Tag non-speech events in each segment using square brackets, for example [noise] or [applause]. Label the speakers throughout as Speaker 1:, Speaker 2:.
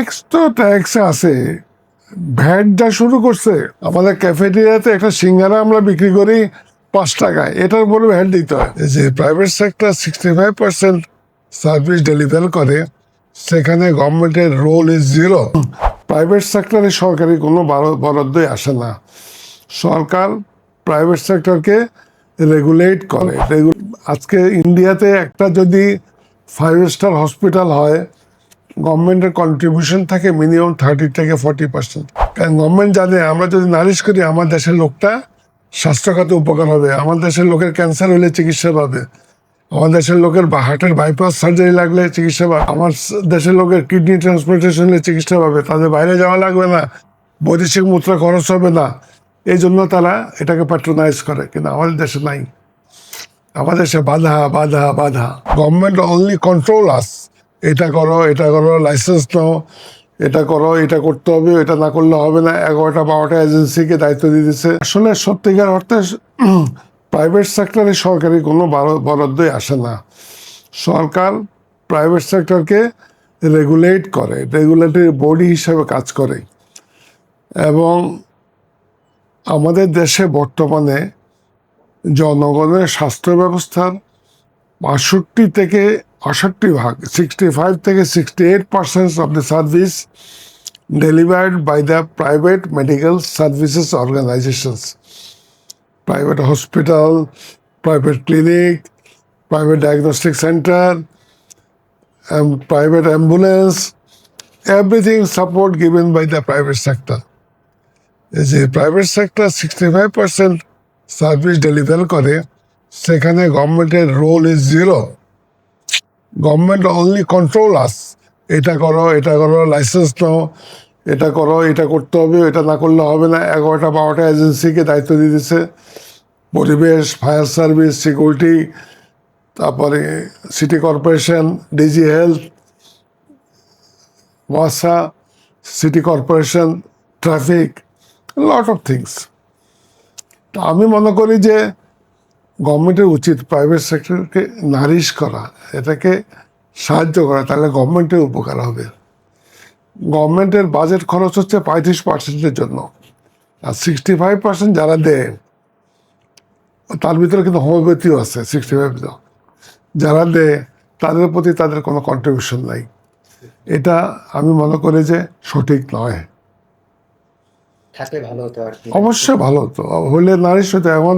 Speaker 1: Tax তো tax আছে। VAT যা শুরু করছে, আমাদের ক্যাফেটেরিয়াতে একটা সিঙ্গারা আমরা বিক্রি করি পাঁচ টাকায়। এটার উপরে ভ্যাট দিতে হয়। যে private sector sixty five percent service deliver করে, সেখানে গভর্নমেন্টের রোল ইজ জিরো প্রাইভেট সেক্টরে সরকারি কোনো বরাদ- বরাদ্দই আসে না। সরকার প্রাইভেট সেক্টরকে রেগুলেট করে। আজকে ইন্ডিয়াতে একটা যদি ফাইভ স্টার হসপিটাল হয় গভর্নমেন্টের কন্ট্রিবিউশন থাকে মিনিমাম থার্টি থেকে ফর্টি পার্সেন্ট কারণ গভর্নমেন্ট জানে, আমরা যদি নালিশ করি, আমার দেশের লোকটা স্বাস্থ্যখাতে উপকার হবে। আমার দেশের লোকের ক্যান্সার হলে চিকিৎসা পাবে। আমার দেশের লোকের হার্টের বাইপাস সার্জারি লাগলে চিকিৎসা পাবে। আমার দেশের লোকের কিডনি ট্রান্সপ্লান্টেশন হলে চিকিৎসা পাবে। তাদের বাইরে যাওয়া লাগবে না। বৈদেশিক মুদ্রা খরচ হবে না। এই জন্য তারা এটাকে প্যাট্রোনাইজ করে। কিন্তু আমাদের দেশে নাই। আমাদের দেশে বাধা বাধা বাধা। গভর্নমেন্ট অনলি কন্ট্রোল আস এটা করো এটা করো লাইসেন্স নাও, এটা করো, এটা করতে হবে, এটা না করলে হবে না। এগারোটা বারোটা এজেন্সিকে দায়িত্ব দিয়ে দিচ্ছে। আসলে সত্যিকার অর্থে [clears throat] প্রাইভেট সেক্টরে সরকারি কোনো বরাদ- বরাদ্দই আসে না। সরকার প্রাইভেট সেক্টরকে রেগুলেট করে রেগুলেটরি বডি হিসেবে কাজ করে। এবং আমাদের দেশে বর্তমানে জনগণের স্বাস্থ্য ব্যবস্থার বাষট্টি থেকে আষট্টি ভাগ সিক্সটি ফাইভ থেকে sixty eight percent of the service delivered by the private medical services organisations private hospital private clinic private diagnostic centre private ambulance everything support given by the private sector এই যে private sector sixty five percent service deliver করে, সেখানে গভর্নমেন্টের role is zero government only control as এটা করো এটা করো licence নাও। এটা করো, এটা করতে হবে, এটা না করলে হবে না। এগারোটা, বারোটা এজেন্সিকে দায়িত্ব দিয়ে দিচ্ছে। পরিবেশ ফায়ার সার্ভিস সিকিউরিটি তারপরে city corporation DG health Wasa city corporation traffic lot of things তা আমি মনে করি যে গভর্নমেন্টের উচিত প্রাইভেট সেক্টরকে নারিশ করা এটাকে সাহায্য করা তাহলে গভর্নমেন্টের উপকার হবে। গভর্নমেন্টের বাজেট খরচ হচ্ছে পঁয়ত্রিশ পার্সেন্টের জন্য। আর সিক্সটি ফাইভ পার্সেন্ট যারা দেয় তার ভিতরে কিন্তু হোমিওপ্যাথিও আছে সিক্সটি ফাইভ যারা দেয় তাদের প্রতি তাদের কোনো কন্ট্রিবিউশন নাই। এটা আমি মনে করি যে সঠিক নয়।
Speaker 2: ভালো হতো
Speaker 1: অবশ্যই ভালো তো হলে নারিশ হতো এখন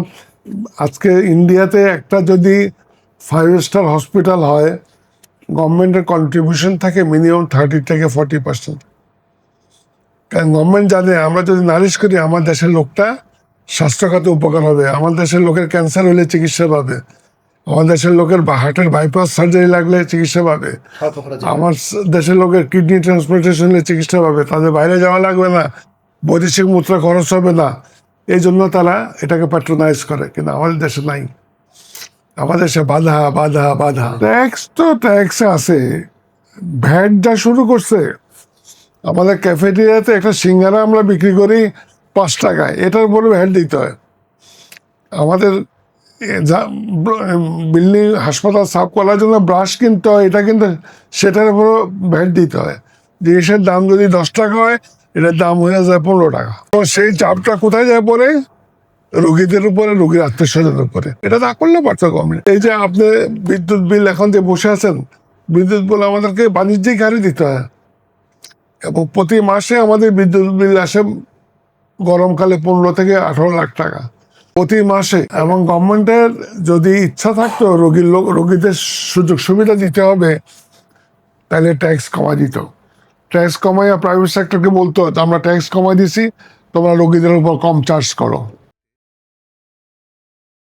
Speaker 1: আজকে ইন্ডিয়াতে একটা যদি ফাইভ স্টার হসপিটাল হয় গভর্নমেন্টের কন্ট্রিবিউশন থাকে মিনিমাম থার্টি থেকে ফর্টি পার্সেন্ট কারণ গভর্নমেন্ট জানে আমরা যদি নারিশ করি আমার দেশের লোকটা স্বাস্থ্যখাতে উপকার হবে আমার দেশের লোকের ক্যান্সার হলে চিকিৎসা পাবে আমার দেশের লোকের হার্টের বাইপাস সার্জারি লাগলে চিকিৎসা পাবে আমার দেশের লোকের কিডনি ট্রান্সপ্লান্টেশন হলে চিকিৎসা পাবে তাদের বাইরে যাওয়া লাগবে না বৈদেশিক মুদ্রা খরচ হবে না। এই জন্য তারা এটাকে প্যাট্রোনাইজ করে, কিন্তু আমাদের দেশে নাই। আমাদের দেশে বাধা বাধা বাধা। ট্যাক্স তো ট্যাক্স আছে। ভ্যাট যা শুরু করছে, আমাদের ক্যাফেটেরিয়াতে একটা সিঙ্গারা আমরা বিক্রি করি পাঁচ টাকায়, এটার উপরে ভ্যাট দিতে হয়। আমাদের যা বিল্ডিং হাসপাতাল সাফ করার জন্য ব্রাশ কিনতে হয়, এটা কিন্তু সেটার উপরও ভ্যাট দিতে হয়। জিনিসের দাম যদি দশ টাকা হয় এটার দাম হয়ে যায় পনেরো টাকা। তো সেই চাপটা কোথায় যায় পরে? রোগীদের উপরে, রোগীর আত্মীয় স্বজনের উপরে। এটা না করলে পারতো গভর্নমেন্ট এই যে আপনি বিদ্যুৎ বিল এখন যে বসে আছেন, বিদ্যুৎ বিল আমাদেরকে বাণিজ্যিক হারে দিতে হয়। এবং প্রতি মাসে আমাদের বিদ্যুৎ বিল আসে গরমকালে পনেরো থেকে আঠারো লাখ টাকা। প্রতি মাসে এবং গভর্নমেন্টের যদি ইচ্ছা থাকতো রোগীর লোক, রোগীদের সুযোগ সুবিধা দিতে হবে, তাহলে ট্যাক্স কমা দিত। ট্যাক্স কমাইয়া প্রাইভেট সেক্টরকে বলতো আমরা ট্যাক্স কমাই দিছি, তোমরা রোগীদের উপর কম চার্জ করো।